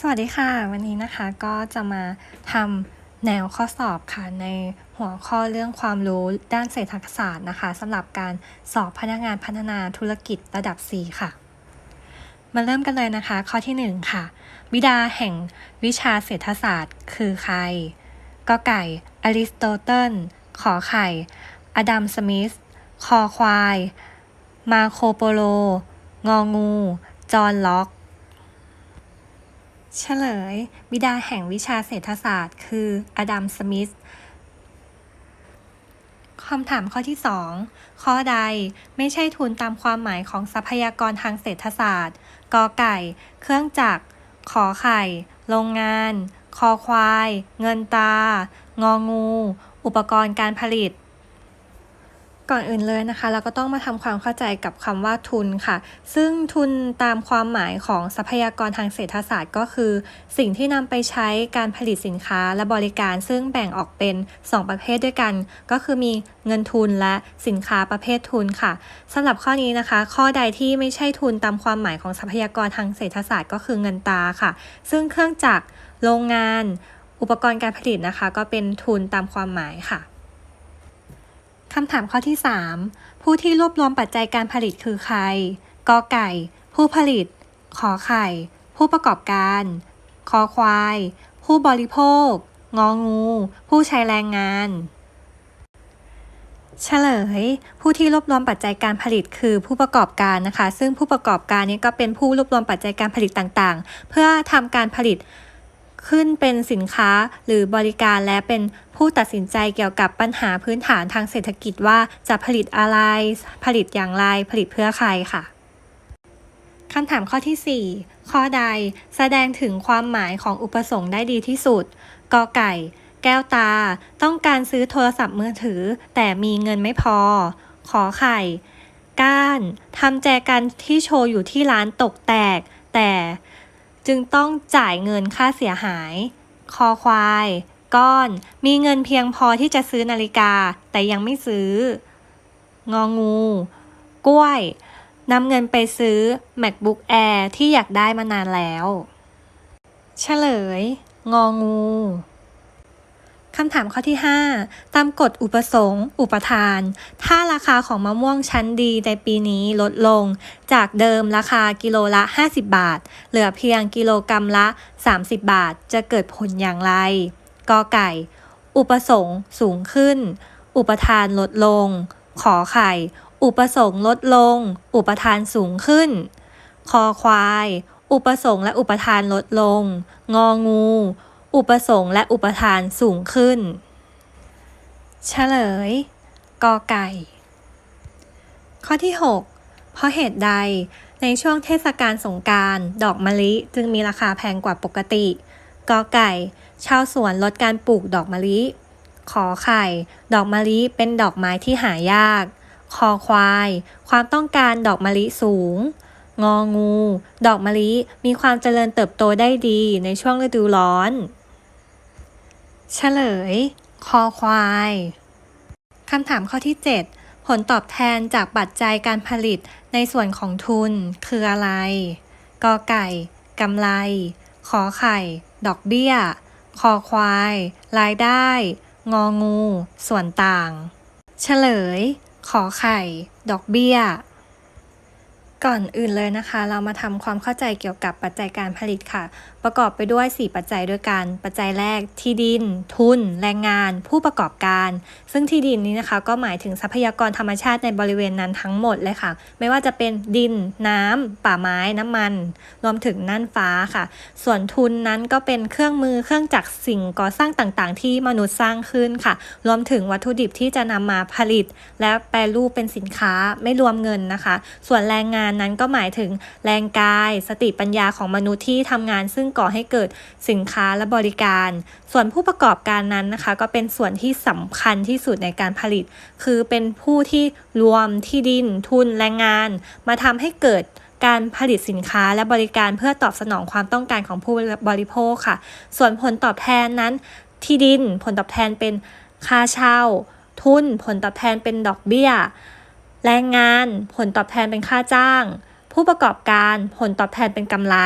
สวัสดีค่ะ วันนี้นะคะก็จะมาทำแนวข้อสอบค่ะ ในหัวข้อเรื่องความรู้ด้านเศรษฐศาสตร์นะคะสำหรับการสอบพนักงานพัฒนาธุรกิจระดับ 4 ค่ะ มาเริ่มกันเลยนะคะ ข้อที่ 1 ค่ะ บิดาแห่งวิชาเศรษฐศาสตร์ คือใครก็ไก่อริสโตเติลขอไข่ อดัมสมิธคอควาย มาโคโปโล งองู จอห์นล็อก เฉลย บิดาแห่งวิชาเศรษฐศาสตร์ คืออดัม สมิธคำถามข้อที่ 2 ข้อใดไม่ใช่ทุนตามความหมายของทรัพยากรทางเศรษฐศาสตร์ กอไก่ เครื่องจักร ขอไข่ โรงงาน คอควาย เงินตา งองู อุปกรณ์การผลิต ก่อนอื่นเลยนะคะ เราก็ต้องมาทำความเข้าใจกับคำว่าทุนค่ะ ซึ่งทุนตามความหมายของทรัพยากรทางเศรษฐศาสตร์ก็คือ สิ่งที่นำไปใช้การผลิตสินค้าและบริการ ซึ่งแบ่งออกเป็น 2 ประเภทด้วยกัน ก็คือมีเงินทุนและสินค้าประเภททุนค่ะสำหรับข้อนี้นะคะ ข้อใดที่ไม่ใช่ทุนตามความหมายของทรัพยากรทางเศรษฐศาสตร์ก็คือเงินตาค่ะ ซึ่งเครื่องจักรโรงงาน อุปกรณ์การผลิตนะคะ ก็เป็นทุนตามความหมายค่ะ คำถามข้อที่ 3 ผู้ที่รวบรวมปัจจัยการผลิตคือใครกอไก่ ผู้ผลิต ขอไข่ ผู้ประกอบการ คอควาย ผู้บริโภค งองู ผู้ใช้แรงงาน เฉลย ผู้ที่รวบรวมปัจจัยการผลิตคือผู้ประกอบการนะคะ ซึ่งผู้ประกอบการนี้ก็เป็นผู้รวบรวมปัจจัยการผลิตต่างๆ เพื่อทำการผลิต ขึ้นเป็นสินค้าหรือบริการและเป็นผู้ตัดสินใจเกี่ยวกับปัญหาพื้นฐานทางเศรษฐกิจว่าจะผลิตอะไร ผลิตอย่างไร ผลิตเพื่อใครค่ะคำถามข้อที่ 4 ข้อใดแสดงถึงความหมายของอุปสงค์ได้ดีที่สุดกอไก่ แก้วตา ต้องการซื้อโทรศัพท์มือถือ แต่มีเงินไม่พอ ขอไข่ ก้านทำแจกันที่โชว์อยู่ที่ร้านตกแตก แต่ จึงต้องจ่ายเงินค่าเสียหาย คอควาย ก้อน มีเงินเพียงพอที่จะซื้อนาฬิกา แต่ยังไม่ซื้อ งองู กล้วยนำเงินไปซื้อ MacBook Air ที่อยากได้มานานแล้ว เฉลย งองู คำถามข้อที่ 5 ตามกฎอุปสงค์ อุปทาน ถ้าราคาของมะม่วงชั้นดีในปีนี้ลดลง จากเดิมราคากิโลละ 50 บาท เหลือเพียงกิโลกรรัมละ 30 บาท จะเกิดผลอย่างไรกอไก่ อุปสงค์สูงขึ้น อุปทานลดลง ขอไข่ อุปสงค์ลดลง อุปทานสูงขึ้น คอควาย อุปสงค์และอุปทานลดลง งองู อุปสงค์และอุปทานสูงขึ้น เฉลย กอไก่ ข้อที่ 6 เพราะเหตุใดในช่วงเทศกาลสงการดอกมะลิจึงมีราคาแพงกว่าปกติ กอไก่ ชาวสวนลดการปลูกดอกมะลิ ขอไข่ ดอกมะลิเป็นดอกไม้ที่หายาก คอควาย ความต้องการดอกมะลิสูง งองู ดอกมะลิมีความเจริญเติบโตได้ดีในช่วงฤดูร้อน เฉลย คอควายคำถามข้อที่ 7 ผลตอบแทนจากปัจจัยการผลิตในส่วนของทุนคืออะไรกอไก่กำไร ขอไข่ ดอกเบี้ย คอควาย รายได้ งองู ส่วนต่าง เฉลย ขอไข่ ดอกเบี้ย ก่อนอื่นเลยนะคะ เรามาทำความเข้าใจเกี่ยวกับปัจจัยการผลิตค่ะ ประกอบไปด้วย 4 ปัจจัยด้วยกัน ปัจจัยแรกที่ดิน ทุน แรงงาน ผู้ประกอบการ ซึ่งที่ดินนี้นะคะ ก็หมายถึงทรัพยากรธรรมชาติในบริเวณนั้นทั้งหมดเลยค่ะ ไม่ว่าจะเป็นดิน น้ำป่าไม้ น้ำมัน รวมถึงน่านฟ้าค่ะ ส่วนทุนนั้นก็เป็นเครื่องมือเครื่องจักรสิ่งก่อสร้างต่างๆ ที่มนุษย์สร้างขึ้นค่ะ รวมถึงวัตถุดิบที่จะนำมาผลิต และแปรรูปเป็นสินค้าไม่รวมเงินนะคะ ส่วนแรงงานานนั้นก็หมายถึงแรงกาย สติปัญญาของมนุษย์ที่ทำงาน ซึ่งก่อให้เกิดสินค้าและบริการ ส่วนผู้ประกอบการนั้นนะคะ ก็เป็นส่วนที่สำคัญที่สุดในการผลิต คือเป็นผู้ที่รวมที่ดิน ทุนแรงงาน มาทำให้เกิดการผลิตสินค้าและบริการเพื่อตอบสนองความต้องการของผู้บริโภคค่ะ ส่วนผลตอบแทนนั้น ที่ดินผลตอบแทนเป็นค่าเช่า ทุนผลตอบแทนเป็นดอกเบี้ย แรงงาน ผลตอบแทนเป็นค่าจ้าง ผู้ประกอบการ ผลตอบแทนเป็นกำไร